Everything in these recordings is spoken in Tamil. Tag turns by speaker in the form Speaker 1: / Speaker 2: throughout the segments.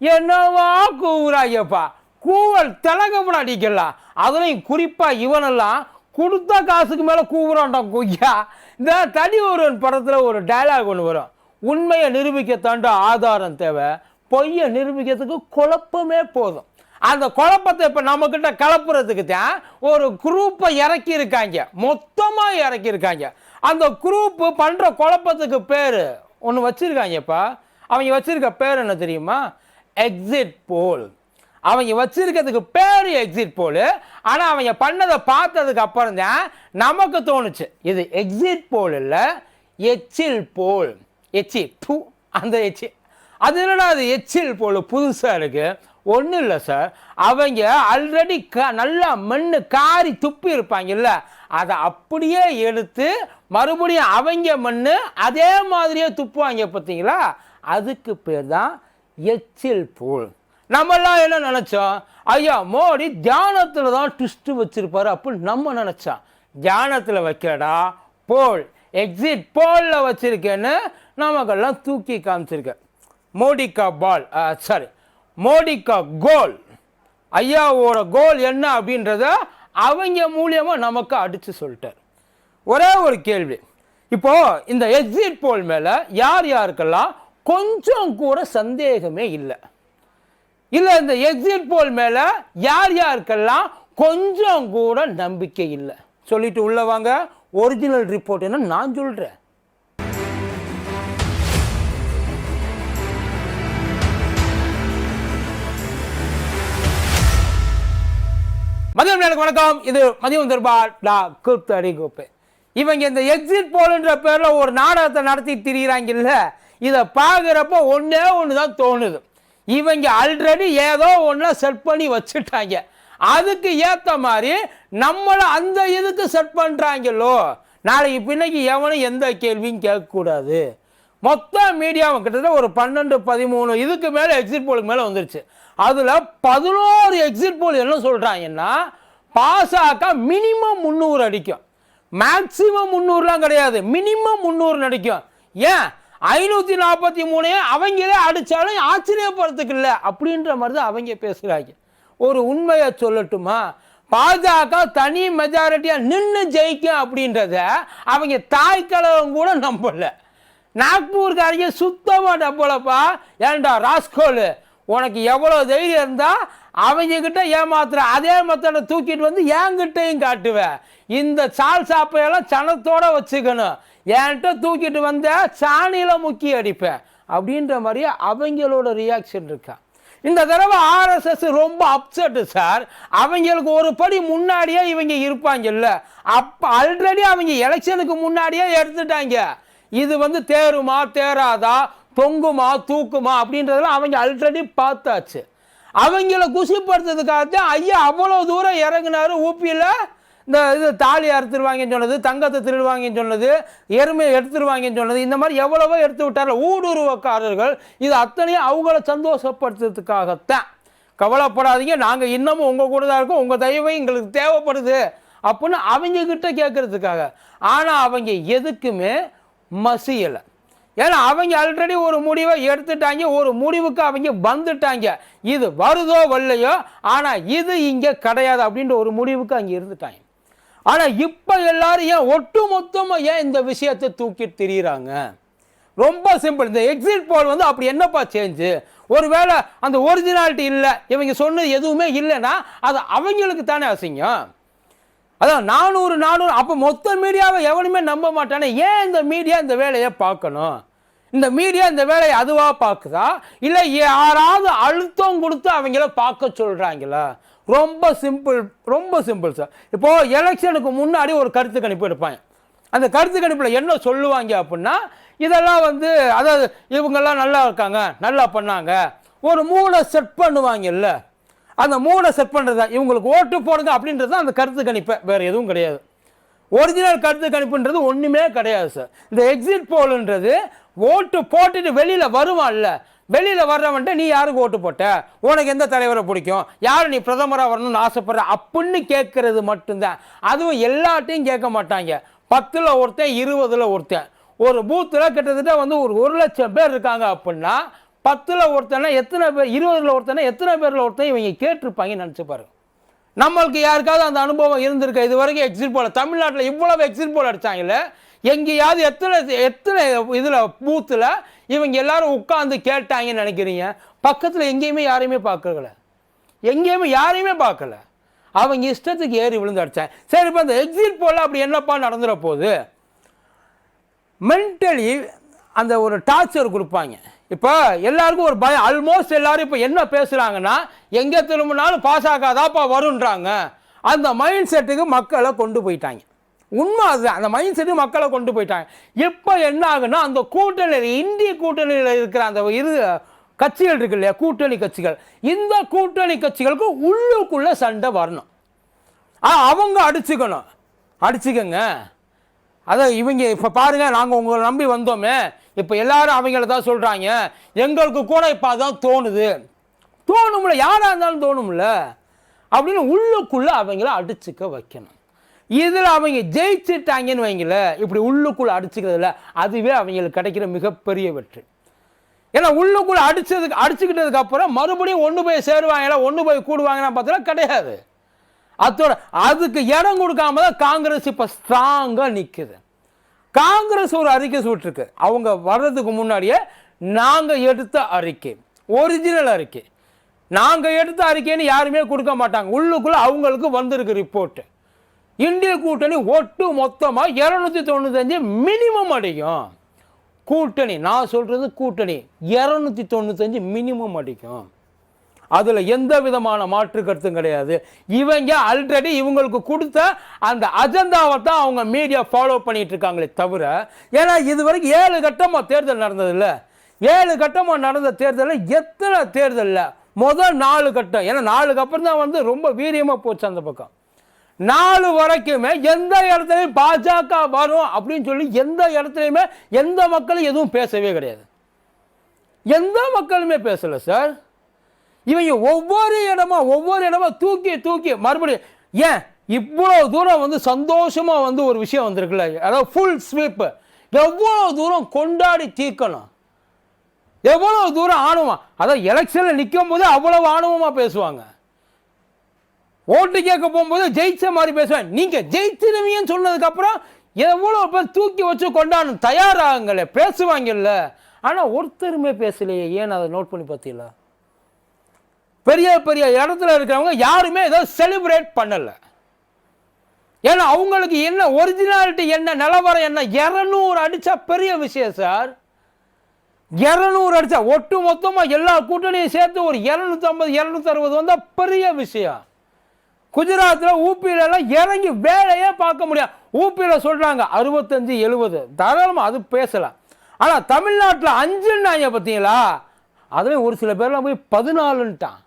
Speaker 1: என்னவா கூவுறாங்கப்பா கூவல் திலகப்பட அடிக்கலாம் அதுலையும் குறிப்பாக இவனெல்லாம் கொடுத்த காசுக்கு மேலே கூவுறான்டா கொய்யா. இந்த தனி ஒருவன் படத்தில் ஒரு டயலாக் ஒன்று வரும். உண்மையை நிரூபிக்கத்தாண்ட ஆதாரம் தேவை. பொய்யை நிரூபிக்கிறதுக்கு குழப்பமே போதும். அந்த குழப்பத்தை இப்போ நம்மக்கிட்ட கலப்புறதுக்கு தான் ஒரு குரூப்பை இறக்கி இருக்காங்க. மொத்தமாக இறக்கி இருக்காங்க. அந்த குரூப்பு பண்ணுற குழப்பத்துக்கு பேர் ஒன்று வச்சுருக்காங்கப்பா அவங்க வச்சுருக்க பேர் என்ன தெரியுமா? எக்ஸிட் போல் அவங்க வச்சிருக்கிறதுக்கு பேர் எக்ஸிட் போல் ஆனால் அவங்க பண்ணதை பார்த்ததுக்கு அப்புறம் தான் நமக்கு தோணுச்சு. இது எக்ஸிட் போல் இல்லை எச்சில் போல் எச்சி டூ அந்த எச்சி. அது என்னடா அது எச்சில் போல் புதுசாக இருக்குது ஒன்றும் இல்லை சார் அவங்க ஆல்ரெடி க நல்லா மண்ணு காரி துப்பி இருப்பாங்கல்ல அதை அப்படியே எடுத்து மறுபடியும் அவங்க மண் அதே மாதிரியே துப்புவாங்க பார்த்தீங்களா அதுக்கு பேர் தான் எச்சில் போல். நம்மெல்லாம் என்ன நினச்சோம் ஐயா மோடி தியானத்தில் தான் ட்விஸ்ட்டு வச்சுருப்பாரு அப்படின்னு நம்ம நினச்சோம் தியானத்தில் வைக்கடா போல். எக்ஸிட் போலில் வச்சிருக்கேன்னு நமக்கெல்லாம் தூக்கி காமிச்சிருக்கேன் மோடிக்கா பால் சாரி மோடிக்கா கோல் ஐயாவோட கோல் என்ன அப்படின்றத அவங்க மூலியமாக நமக்கு அடித்து சொல்லிட்டார். ஒரே ஒரு கேள்வி. இப்போ இந்த எக்ஸிட் போல் மேலே யார் யாருக்கெல்லாம் கொஞ்சம் கூட சந்தேகமே இல்லை. இல்லை இந்த எக்ஸிட் போல் மேலே யார் யாருக்கெல்லாம் கொஞ்சம் கூட நம்பிக்கை இல்லை. சொல்லிட்டு உள்ள வாங்க. ஒரிஜினல் ரிப்போர்ட் என்ன நான் சொல்கிறேன் மதியம் எனக்கு வணக்கம். இது மதியம் தர்பார் டா கூத்தடி கோப்பு இவங்க இந்த எக்ஸிட் போல்ன்ற பேரில் ஒரு நாடகத்தை நடத்தி திரியிறாங்கல்ல. இதை பார்க்குறப்ப ஒன்றே ஒன்று தான் தோணுது. இவங்க ஆல்ரெடி ஏதோ ஒன்றை செட் பண்ணி வச்சுட்டாங்க. அதுக்கு ஏற்ற மாதிரி நம்மளை அந்த இதுக்கு செட் பண்ணுறாங்களோ நாளைக்கு பின்னைக்கு எவனும் எந்த கேள்வியும் கேட்கக்கூடாது. மொத்த மீடியாவும் கிட்டத்தட்ட ஒரு பன்னெண்டு பதிமூணு இதுக்கு மேலே எக்ஸிட் போலுக்கு மேலே வந்துருச்சு. அதில் பதினோரு எக்ஸிட் போல் என்ன சொல்கிறாங்கன்னா பாசாக்கா மினிமம் முந்நூறு அடிக்கும். மேக்சிமம் முந்நூறுலாம் கிடையாது. மினிமம் முந்நூறு அடிக்கும் ஏன்? ஐநூற்றி நாற்பத்தி மூணு அவங்களே அடித்தாலும் ஆச்சரியப்படுறதுக்கு இல்லை அப்படின்ற மாதிரி தான் அவங்க பேசுகிறாங்க. ஒரு உண்மையை சொல்லட்டுமா? பாஜக தனி மெஜாரிட்டியாக நின்று ஜெயிக்கும் அப்படின்றத அவங்க தாய் கழகம் கூட நம்பலை. நாக்பூர்காரங்க சுத்தமாக நம்பலப்பா. ஏன்டா ராஸ்கோலு உனக்கு எவ்வளோ தைரியம் இருந்தால் அவங்கக்கிட்ட ஏமாத்துற அதே மத்தனை தூக்கிட்டு வந்து என்கிட்டையும் காட்டுவேன் இந்த சால் சாப்பையெல்லாம் சனத்தோடு வச்சுக்கணும். என்கிட்ட தூக்கிட்டு வந்த சாணியில் முக்கி அடிப்பேன் அப்படின்ற மாதிரி அவங்களோட ரியாக்ஷன் இருக்கா. இந்த தடவை ஆர்எஸ்எஸ் ரொம்ப அப்செட்டு சார் அவங்களுக்கு ஒரு படி முன்னாடியே இவங்க இருப்பாங்கல்ல. அப்போ ஆல்ரெடி அவங்க எலெக்ஷனுக்கு முன்னாடியே எடுத்துட்டாங்க. இது வந்து தேருமா தேராதா தொங்குமா தூக்குமா அப்படின்றதெல்லாம் அவங்க ஆல்ரெடி பார்த்தாச்சு. அவங்கள குசிப்படுத்துறதுக்காக தான் ஐயா அவ்வளோ தூரம் இறங்குனாரு ஊப்பியில் இந்த இது தாலி அறுத்துருவாங்கன்னு சொன்னது தங்கத்தை திருடுவாங்கன்னு சொன்னது எருமையை எடுத்துருவாங்கன்னு சொன்னது இந்த மாதிரி எவ்வளவோ எடுத்து விட்டார்கள். ஊடுருவக்காரர்கள் இது அத்தனையும் அவங்கள சந்தோஷப்படுத்துறதுக்காகத்தான். கவலைப்படாதீங்க நாங்கள் இன்னமும் உங்கள் கூட தான் இருக்கோம் உங்கள் தயவை எங்களுக்கு தேவைப்படுது அப்படின்னு அவங்க கேட்குறதுக்காக. ஆனால் அவங்க எதுக்குமே மசியலை. ஏன்னா அவங்க ஆல்ரெடி ஒரு முடிவை எடுத்துட்டாங்க ஒரு முடிவுக்கு அவங்க வந்துட்டாங்க. இது வருதோ வரலையோ ஆனால் இது இங்கே கிடையாது அப்படின்ற ஒரு முடிவுக்கு அங்கே இருந்துட்டாங்க. ஆனால் இப்போ எல்லாரும் ஏன் ஒட்டு மொத்தமாக ஏன் இந்த விஷயத்தை தூக்கிட்டு திரியிறாங்க? ரொம்ப சிம்பிள் இந்த எக்ஸிட் போல் வந்து அப்படி என்னப்பா சேஞ்சு ஒருவேளை அந்த ஒரிஜினாலிட்டி இல்லை இவங்க சொன்னது எதுவுமே இல்லைன்னா அது அவங்களுக்கு தானே அசிங்கம். அதான் நானூறு நானூறு அப்போ மொத்த மீடியாவை எவனுமே நம்ப மாட்டானே. ஏன் இந்த மீடியா இந்த வேலையை பார்க்கணும்? இந்த மீடியா இந்த வேலையை அதுவாக பார்க்குதா? இல்லை யாராவது அழுத்தம் கொடுத்து அவங்கள பார்க்க சொல்கிறாங்களா ரொம்ப சிம்பிள் ரொம்ப சிம்பிள் சார் இப்போது எலெக்ஷனுக்கு முன்னாடி ஒரு கருத்து கணிப்பு எடுப்பாங்க. அந்த கருத்து கணிப்பில் என்ன சொல்லுவாங்க அப்படின்னா இதெல்லாம் வந்து அதாவது இவங்கெல்லாம் நல்லா இருக்காங்க நல்லா பண்ணாங்க. ஒரு மூளை செட் பண்ணுவாங்கல்ல அந்த மூளை செட் பண்ணுறது தான் இவங்களுக்கு ஓட்டு போடுங்க அப்படின்றது தான் அந்த கருத்து கணிப்பை. வேறு எதுவும் கிடையாது. ஒரிஜினல் கருத்து கணிப்புன்றது ஒன்றுமே கிடையாது சார் இந்த எக்ஸிட் போலுன்றது ஓட்டு போட்டுட்டு வெளியில் வருவான்ல. வெளியில் வர்றவன்ட்ட நீ யாருக்கு ஓட்டு போட்ட? உனக்கு எந்த தலைவரை பிடிக்கும்? யார் நீ பிரதமராக வரணும்னு ஆசைப்படுற? அப்படின்னு கேட்குறது மட்டும்தான். அதுவும் எல்லாட்டையும் கேட்க மாட்டாங்க. பத்தில் ஒருத்தன் இருபதில் ஒருத்தன். ஒரு பூத்தில் கிட்டத்தட்ட வந்து ஒரு ஒரு லட்சம் பேர் இருக்காங்க அப்படின்னா பத்தில் ஒருத்தனை எத்தனை பேர் இருபதில் ஒருத்தனை எத்தனை பேரில் ஒருத்தன் இவங்க கேட்டிருப்பாங்கன்னு நினச்சி பாருங்க. நம்மளுக்கு யாருக்காவது அந்த அனுபவம் இருந்திருக்கு? இது வரைக்கும் எக்ஸிட் போல் தமிழ்நாட்டில் இவ்வளவு எக்ஸிட் போல் அடித்தாங்களே எங்கேயாவது எத்தனை எத்தனை இதில் பூத்தில் இவங்க எல்லாரும் உட்காந்து கேட்டாங்கன்னு நினைக்கிறீங்க? பக்கத்தில் எங்கேயுமே யாரையுமே பார்க்கல எங்கேயுமே யாரையுமே பார்க்கல. அவங்க இஷ்டத்துக்கு ஏறி விழுந்து அடித்தேன் சரி இப்போ அந்த எக்ஸிட் போல அப்படி என்னப்பா நடந்துட போகுது மென்டலி அந்த ஒரு டார்ச்சர் கொடுப்பாங்க. இப்போ எல்லாருக்கும் ஒரு பயம். ஆல்மோஸ்ட் எல்லாரும் இப்போ என்ன பேசுகிறாங்கன்னா எங்கே திரும்பினாலும் பாஸ் ஆகாதாப்பா வருன்றாங்க அந்த மைண்ட் செட்டுக்கு மக்களை கொண்டு போயிட்டாங்க. உண்மை அதுதான். அந்த மைண்ட் செட்டு மக்களை கொண்டு போயிட்டாங்க. இப்போ என்ன ஆகுன்னா அந்த கூட்டணி இந்திய கூட்டணியில் இருக்கிற அந்த இரு கட்சிகள் இருக்கு இல்லையா? கூட்டணி கட்சிகள். இந்த கூட்டணி கட்சிகளுக்கு உள்ளுக்குள்ளே சண்டை வரணும். ஆ அவங்க அடிச்சுக்கணும். அடிச்சுக்கோங்க. அதை இவங்க இப்போ பாருங்கள் நாங்கள் உங்களை நம்பி வந்தோமே. இப்போ எல்லாரும் அவங்கள தான் சொல்கிறாங்க எங்களுக்கு கூட இப்போ அதான் தோணுது. தோணும்ல. யாராக இருந்தாலும் தோணும்ல. அப்படின்னு உள்ளுக்குள்ளே அவங்கள அடிச்சுக்க வைக்கணும். இதில் அவங்க ஜெயிச்சிட்டாங்கன்னு வைங்கள இப்படி உள்ளுக்குள்ளே அடிச்சுக்கிறதுல அதுவே அவங்களுக்கு கிடைக்கிற மிகப்பெரிய வெற்றி. ஏன்னா உள்ளுக்குள்ளே அடிச்சதுக்கு அடிச்சுக்கிட்டதுக்கு அப்புறம் மறுபடியும் ஒன்று போய் சேருவாங்களா ஒன்று போய் கூடுவாங்கன்னா பார்த்தா கிடையாது. அதோட அதுக்கு இடம் கொடுக்காம தான் காங்கிரஸ் இப்போ ஸ்ட்ராங்காக நிற்குது காங்கிரஸ் ஒரு அறிக்கை சொல்லிட்டுருக்கு. அவங்க வர்றதுக்கு முன்னாடியே நாங்கள் எடுத்த அறிக்கை ஒரிஜினல் அறிக்கை. நாங்கள் எடுத்த அறிக்கைன்னு யாருமே கொடுக்க மாட்டாங்க. உள்ளுக்குள்ளே அவங்களுக்கு வந்திருக்கு ரிப்போர்ட்டு இந்திய கூட்டணி ஒட்டு மொத்தமாக இரநூத்தி தொண்ணூத்தஞ்சு மினிமம் அடிக்கும். கூட்டணி நான் சொல்கிறது கூட்டணி இரநூத்தி தொண்ணூத்தஞ்சு மினிமம் அடிக்கும். அதில் எந்த விதமான மாற்று கருத்தும் கிடையாது. இவங்க ஆல்ரெடி இவங்களுக்கு கொடுத்த அந்த அஜெண்டாவை தான் அவங்க மீடியா ஃபாலோ பண்ணிகிட்டு இருக்காங்களே தவிர ஏன்னா இது வரைக்கும் ஏழு கட்டமாக தேர்தல் நடந்ததில்ல. ஏழு கட்டமாக நடந்த தேர்தலில் எத்தனை தேர்தலில்? முதல் நாலு கட்டம். ஏன்னா நாலுக்கு அப்புறம் தான் வந்து ரொம்ப வீரியமாக போச்சு அந்த பக்கம். நாலு வரைக்குமே எந்த இடத்துலையும் பாஜக வரும் அப்படின்னு சொல்லி எந்த இடத்துலையுமே எந்த மக்களும் எதுவும் பேசவே கிடையாது. எந்த மக்களுமே பேசலை சார் இவங்க ஒவ்வொரு இடமா ஒவ்வொரு இடமா தூக்கி தூக்கி மறுபடியும் ஏன் இவ்வளோ தூரம் வந்து சந்தோஷமாக வந்து ஒரு விஷயம் வந்திருக்குல்ல? அதாவது ஃபுல் ஸ்வீப்பு எவ்வளோ தூரம் கொண்டாடி தீர்க்கணும்? எவ்வளோ தூரம் ஆணவம்? அதாவது எலெக்ஷனில் நிற்கும் போது அவ்வளோ ஆணவமாக பேசுவாங்க. ஓட்டு கேட்க போகும்போது ஜெயிச்ச மாதிரி பேசுவேன். நீங்கள் ஜெயிச்சிருவீங்கன்னு சொன்னதுக்கப்புறம் எவ்வளோ பேர் தூக்கி வச்சு கொண்டாடணும்? தயாராகுங்களே பேசுவாங்கல்ல. ஆனால் ஒருத்தருமே பேசலையே. ஏன் அதை நோட் பண்ணி பார்த்தீங்களா? பெரிய பெரிய இடத்துல இருக்கிறவங்க யாருமே ஏதோ செலிப்ரேட் பண்ணலை. ஏன்னா அவங்களுக்கு என்ன ஒரிஜினாலிட்டி என்ன நிலவரம் என்ன இரநூறு அடித்தா பெரிய விஷயம் சார் இரநூறு அடித்தா ஒட்டு மொத்தமாக எல்லா கூட்டணியும் சேர்த்து ஒரு இரநூத்தம்பது இரநூத்தறுபது வந்தால் பெரிய விஷயம். குஜராத்தில் ஊப்பியிலலாம் இறங்கி வேலையே பார்க்க முடியாது ஊப்பியில் சொல்கிறாங்க அறுபத்தஞ்சு எழுபது. தாராளமாக அது பேசலாம். ஆனால் தமிழ்நாட்டில் அஞ்சுன்னாங்க பார்த்தீங்களா அதுலேயும் ஒரு சில பேர்லாம் போய் பதினாலுன்ட்டான்.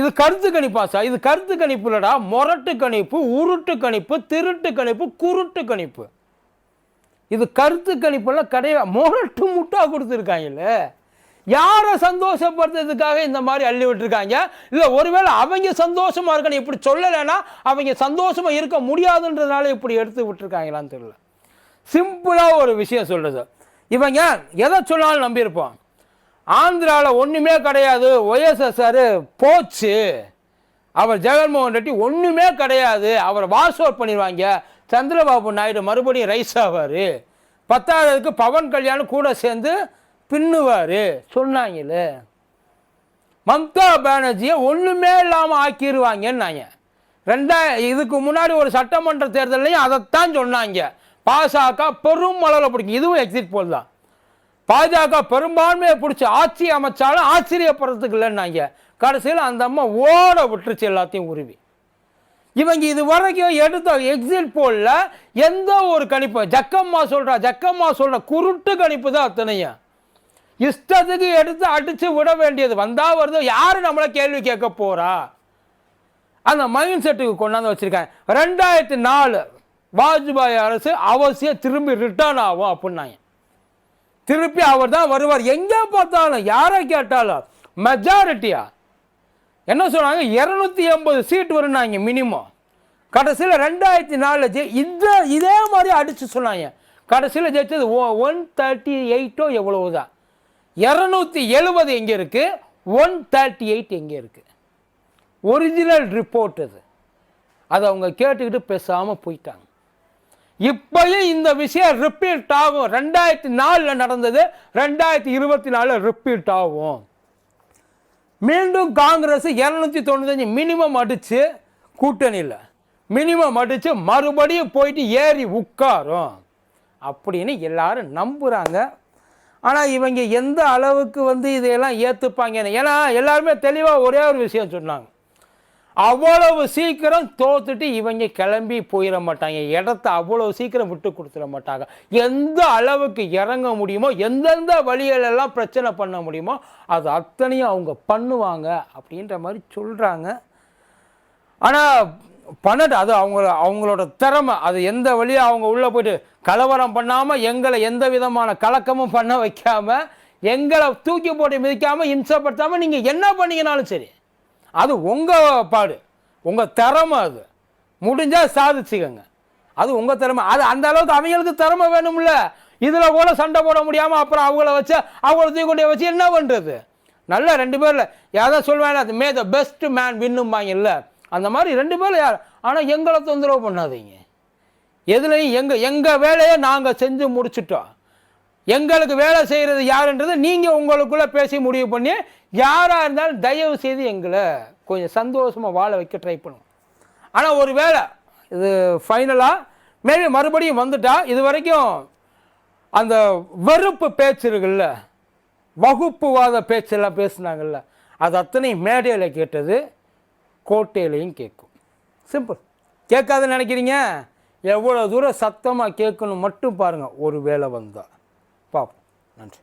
Speaker 1: இது கருத்து கணிப்பா சார். இது கருத்து கணிப்பு இல்லடா. முரட்டு கணிப்பு உருட்டு கணிப்பு திருட்டு கணிப்பு குருட்டு கணிப்பு. இது கருத்து கணிப்பெல்லாம் கிடையாது. முரட்டு முட்டா கொடுத்துருக்காங்கல்ல. யாரை சந்தோஷப்படுத்துறதுக்காக இந்த மாதிரி அள்ளி விட்டுருக்காங்க? இல்லை ஒருவேளை அவங்க சந்தோஷமாக இருக்கணும் இப்படி சொல்லலைன்னா அவங்க சந்தோஷமாக இருக்க முடியாதுன்றதுனால இப்படி எடுத்து விட்டுருக்காங்களான்னு தெரியல. சிம்பிளாக ஒரு விஷயம் சொல்கிறது இவங்க எதை சொன்னாலும் நம்பியிருப்போம். ஆந்திராவில் ஒன்றுமே கிடையாது ஒய்எஸ்எஸ்ஆர் போச்சு. அவர் ஜெகன்மோகன் ரெட்டி ஒன்றுமே கிடையாது அவர் வாஷ் அவுட் பண்ணிடுவாங்க. சந்திரபாபு நாயுடு மறுபடியும் ரைஸ் ஆவார். பத்தாவதுக்கு பவன் கல்யாணம் கூட சேர்ந்து பின்னுவார். சொன்னாங்களே மம்தா பானர்ஜியை ஒன்றுமே இல்லாமல் ஆக்கிடுவாங்கன்னாங்க ரெண்டா இதுக்கு முன்னாடி ஒரு சட்டமன்ற தேர்தலையும் அதைத்தான் சொன்னாங்க. பாஜக பெரும் அளவில் பிடிக்கும். இதுவும் எக்ஸிட் போல் தான். பாஜக பெரும்பான்மையை பிடிச்சி ஆட்சி அமைச்சாலும் ஆச்சரியப்படுறதுக்கு இல்லைன்னாங்க. கடைசியில் அந்த அம்மா ஓட விட்டுருச்சு எல்லாத்தையும் உருவி. இவங்க இது வரைக்கும் எடுத்த எக்ஸிட் போலில் எந்த ஒரு கணிப்பு ஜக்கம்மா சொல்கிறா ஜக்கம்மா சொல்கிற குருட்டு கணிப்பு தான் அத்தனையும். இஷ்டத்துக்கு எடுத்து அடித்து விட வேண்டியது வந்தால் வருது யார் நம்மளை கேள்வி கேட்க போகிறா அந்த மைண்ட் செட்டுக்கு கொண்டாந்து வச்சிருக்காங்க. ரெண்டாயிரத்தி நாலு வாஜ்பாய் அரசு அவசியம் திரும்பி ரிட்டர்ன் ஆகும் அப்படின்னாங்க. திருப்பி அவர் தான் வருவார். எங்கே பார்த்தாலும் யாரை கேட்டாலும் மெஜாரிட்டியா என்ன சொன்னாங்க? இரநூத்தி எண்பது சீட் வரும்னாங்க மினிமம் கடைசியில் ரெண்டாயிரத்தி நாலில் ஜெய் இந்த இதே மாதிரி அடித்து சொன்னாங்க. கடைசியில் ஜெயிச்சது ஒன் தேர்ட்டி எயிட்டோ எவ்வளவு தான் இரநூத்தி எழுபது எங்கே இருக்குது ஒன் தேர்ட்டி எயிட் எங்கே இருக்குது ஒரிஜினல் ரிப்போர்ட் அது அதை அவங்க கேட்டுக்கிட்டு பேசாமல் போயிட்டாங்க. இப்பயும் இந்த விஷயம் ரிப்பீட் ஆகும். ரெண்டாயிரத்தி நாலில் நடந்தது. ரெண்டாயிரத்தி இருபத்தி நாலில் ரிப்பீட் ஆகும். மீண்டும் காங்கிரஸ் இரநூத்தி தொண்ணூத்தஞ்சு மினிமம் அடித்து கூட்டணியில் மினிமம் அடித்து மறுபடியும் போயிட்டு ஏறி உட்காரும். அப்படின்னு எல்லாரும் நம்புகிறாங்க ஆனால் இவங்க எந்த அளவுக்கு வந்து இதையெல்லாம் ஏற்றுப்பாங்கன்னு ஏன்னா எல்லாருமே தெளிவாக ஒரே ஒரு விஷயம் சொன்னாங்க. அவ்வளவு சீக்கிரம் தோத்துட்டு இவங்க கிளம்பி போயிட மாட்டாங்க. இடத்த அவ்வளவு சீக்கிரம் விட்டு கொடுத்துட மாட்டாங்க. எந்த அளவுக்கு இறங்க முடியுமோ எந்தெந்த வழிகளெல்லாம் பிரச்சனை பண்ண முடியுமோ அது அத்தனையும் அவங்க பண்ணுவாங்க அப்படின்ற மாதிரி சொல்கிறாங்க ஆனால் பண்ணட்டு அது அவங்க அவங்களோட திறமை. அது எந்த வழியாக அவங்க உள்ளே போயிட்டு கலவரம் பண்ணாமல் எங்களை எந்த விதமான கலக்கமும் பண்ண வைக்காமல் எங்களை தூக்கி போட்டு மிதிக்காமல் இம்சப்படுத்தாமல் நீங்கள் என்ன பண்ணீங்கனாலும் சரி. அது உங்கள் பாடு. உங்கள் திறமை அது. முடிஞ்சால் சாதிச்சுக்கோங்க. அது உங்கள் திறமை. அது அந்த அளவுக்கு அவங்களுக்கு திறமை வேணும்ல. இதில் கூட சண்டை போட முடியாமல் அப்புறம் அவங்கள வச்சு அவங்கள தூக்கி கொண்டு வச்சு என்ன பண்ணுறது நல்ல ரெண்டு பேரில் யாராவது சொல்லுவாங்க அது மே த பெஸ்ட் மேன் வின்னும்பாங்கல்ல அந்த மாதிரி ரெண்டு பேரும் யார்? ஆனால் எங்களை தொந்தரவு பண்ணாதீங்க. எதுலையும் எங்கள் எங்கள் வேலையை நாங்கள் செஞ்சு முடிச்சுட்டோம். எங்களுக்கு வேலை செய்கிறது யாருன்றது நீங்கள் உங்களுக்குள்ளே பேசி முடிவு பண்ணி யாராக இருந்தாலும் தயவு செய்து எங்களை கொஞ்சம் சந்தோஷமாக வாழ வைக்க ட்ரை பண்ணுவோம் ஆனால் ஒரு வேளை இது ஃபைனலாக மேபி மறுபடியும் வந்துட்டா இது வரைக்கும் அந்த வெறுப்பு பேச்சு இருக்குல்ல வகுப்புவாத பேச்செல்லாம் பேசுனாங்கல்ல அது அத்தனை மேடையில் கேட்டது. கோட்டையிலையும் கேட்கும். சிம்பிள் கேட்காதுன்னு நினைக்கிறீங்க? எவ்வளோ தூரம் சத்தமாக கேட்கணும் மட்டும் பாருங்கள் ஒரு வேலை வந்தால் பார்ப்போம் நன்றி.